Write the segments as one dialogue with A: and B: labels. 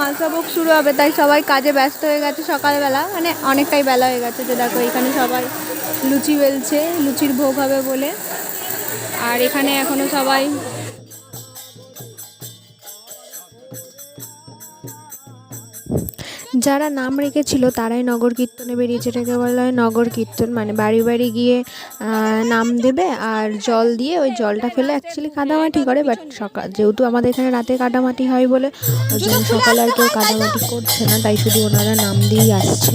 A: মালসা ভোগ শুরু হবে, তাই সবাই কাজে ব্যস্ত হয়ে গেছে সকালবেলা। মানে অনেকটাই বেলা হয়ে গেছে যে দেখো, এখানে সবাই লুচি বেলছে, লুচির ভোগ হবে বলে। আর এখানে এখনও সবাই
B: যারা নাম রেখেছিল তারাই নগর কীর্তনে বেরিয়েছে, এটাকে বলা হয় নগর কীর্তন। মানে বাড়ি বাড়ি গিয়ে নাম দেবে আর জল দিয়ে ওই জলটা ফেলে অ্যাকচুয়ালি কাদামাটি করে বাট সকাল যেহেতু আমাদের এখানে রাতে কাদামাটি হয় বলে, ওই জন্য সকালে আর কেউ কাদামাটি করছে না, তাই শুধু ওনারা নাম দিয়েই আসছে।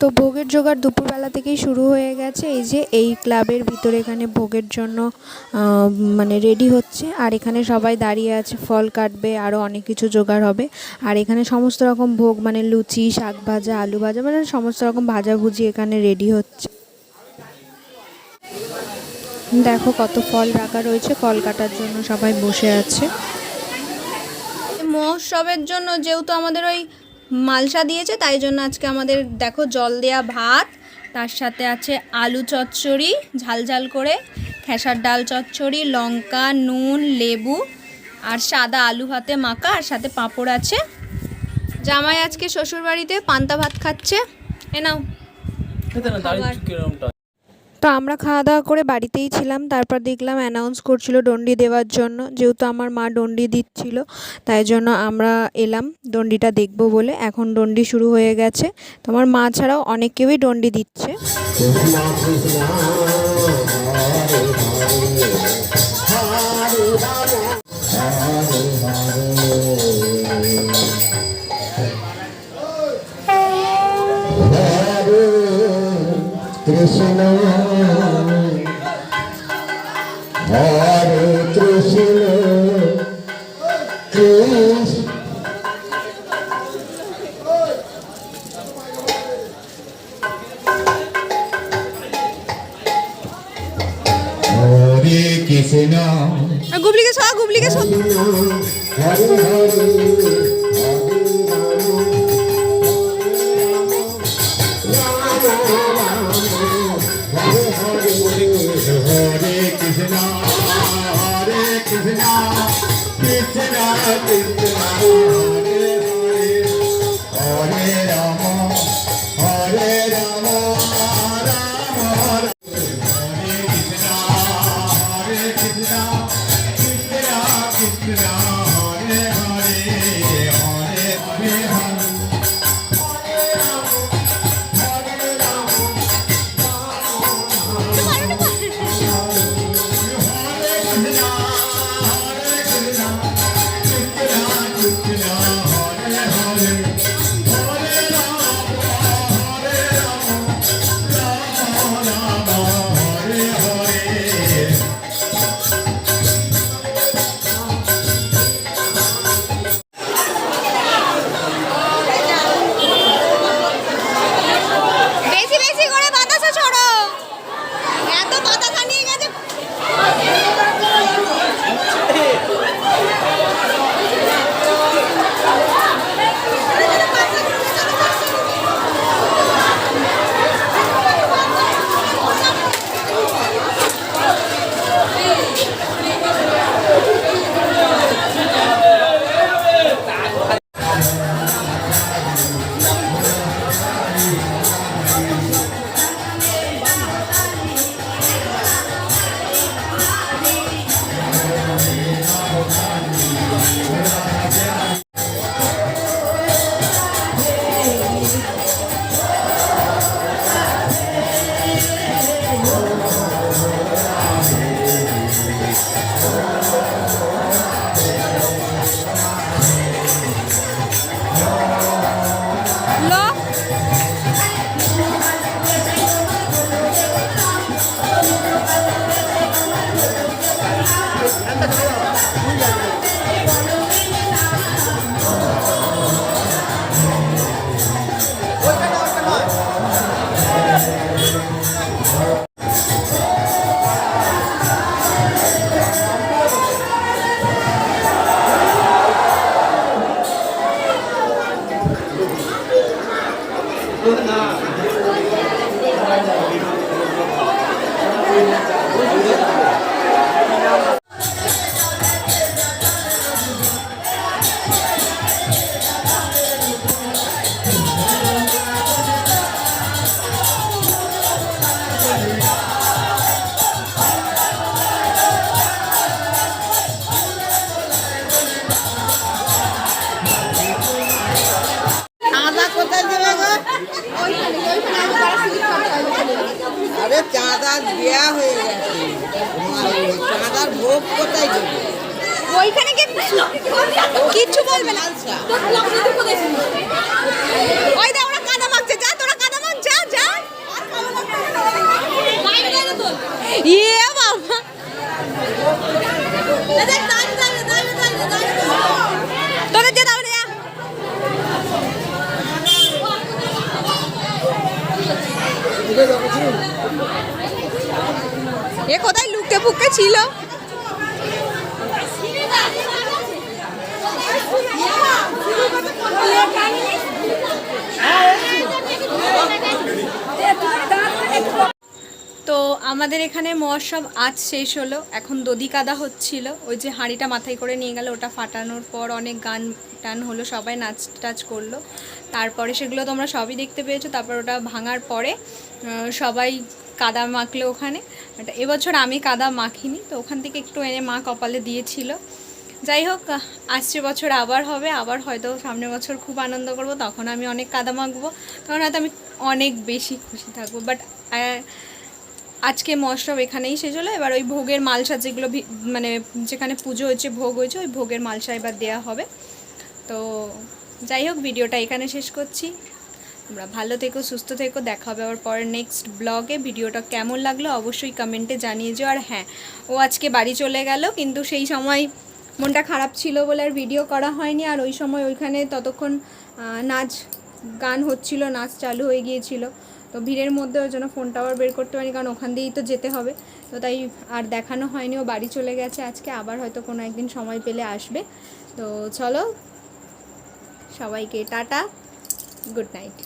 B: তো ভোগের জোগাড় দুপুরবেলা থেকেই শুরু হয়ে গেছে। এই যে এই ক্লাবের ভিতরে এখানে ভোগের জন্য মানে রেডি হচ্ছে। আর এখানে সবাই দাঁড়িয়ে আছে, ফল কাটবে আরও অনেক কিছু জোগাড় হবে। আর এখানে সমস্ত রকম ভোগ মানে লুচি, শাক ভাজা, আলু ভাজা মানে সমস্ত রকম ভাজাভুজি এখানে রেডি হচ্ছে। দেখো কত ফল রাখা রয়েছে, ফল কাটার জন্য সবাই বসে আছে।
A: মহোৎসবের জন্য যেহেতু আমাদের ওই মালসা দিয়েছে তাই জন্য আজকে আমাদের দেখো জল দেয়া ভাত। তার সাথে আছে আলু চচ্চড়ি ঝাল ঝাল করে খেসার ডাল চচ্চড়ি লঙ্কা নুন লেবু আর সাদা আলু ভাতে মাখা আর সাথে পাঁপড় আছে। জামাই আজকে শ্বশুরবাড়িতে পান্তা ভাত খাচ্ছে। এ নাও।
B: তো আমরা খাওয়া দাওয়া করে বাড়িতেই ছিলাম, তারপর দেখলাম অ্যানাউন্স করছিল ডন্ডি দেওয়ার জন্য, যেহেতু আমার মা ডন্ডি দিচ্ছিল, তাই জন্য আমরা এলাম ডন্ডিটা দেখব বলে। এখন ডন্ডি শুরু হয়ে গেছে। তো আমার মা ছাড়াও অনেক কেউই ডন্ডি দিচ্ছে।
C: কৃষ্ণ। হরে কৃষ্ণ। কৃষ্ণ। হরে কৃষ্ণ।
A: গুবলিকে সব গুবলিকে সব
C: হরে হরে হরে কৃষ্ণ
D: চাঁদা কোথায় দেবে গো আরে চাঁদা দেয়া হয়ে গেছে। চাঁদার ভোগ কোথায় যাবে
A: ওইখানে কিচ্ছু বলবে না। ওই দা ওরা কাদা মাখছে যা তোরা কাদা মাখ যা যা ইয়ে বাবা তোদের যে দাও যা এ কোথায় লুকে ফুকে ছিল? আমাদের এখানে মহোৎসব আজ শেষ হলো। এখন দধি কাদা হচ্ছিল। ওই যে হাঁড়িটা মাথায় করে নিয়ে গেল, ওটা ফাটানোর পর অনেক গান টান হলো, সবাই নাচ টাচ করল। তারপরে সেগুলো তোমরা সবই দেখতে পেয়েছ। তারপর ওটা ভাঙার পরে সবাই কাদা মাখলো ওখানে। এবছর আমি কাদা মাখিনি, তো ওখান থেকে একটু এনে মা কপালে দিয়েছিল। যাই হোক, আসছে বছর আবার হবে। আবার হয়তো সামনের বছর খুব আনন্দ করব, তখন আমি অনেক কাদা মাখবো। তখন হয়তো আমি অনেক বেশি খুশি থাকব। বাট আজকে মহোৎসব এখানেই শেষ হলো। এবার ওই ভোগের মালসা যেগুলো মানে যেখানে পুজো হয়েছে, ভোগ হয়েছে, ওই ভোগের মালসা এবার দেওয়া হবে। তো যাই হোক, ভিডিওটা এখানে শেষ করছি। তোমরা ভালো থেকো, সুস্থ থেকো। দেখা হবে আবার পরের নেক্সট ব্লগে ভিডিওটা কেমন লাগল অবশ্যই কমেন্টে জানিয়ে যেও আর হ্যাঁ ও আজকে বাড়ি চলে গেল, কিন্তু সেই সময় মনটা খারাপ ছিল বলে আর ভিডিও করা হয়নি। আর ওই সময় ওইখানে ততক্ষণ নাচ গান হচ্ছিল, নাচ চালু হয়ে গিয়েছিল। তো ভিড়ের মধ্যে ওই জন্য ফোনটা আবার বের করতে পারিনি, কারণ ওখান দিয়েই তো যেতে হবে। তো তাই আর দেখানো হয়নি, ও বাড়ি চলে গেছে আজকে, আবার হয়তো কোনো একদিন সময় পেলে আসবে। তো চলো, সবাইকে টাটা গুড নাইট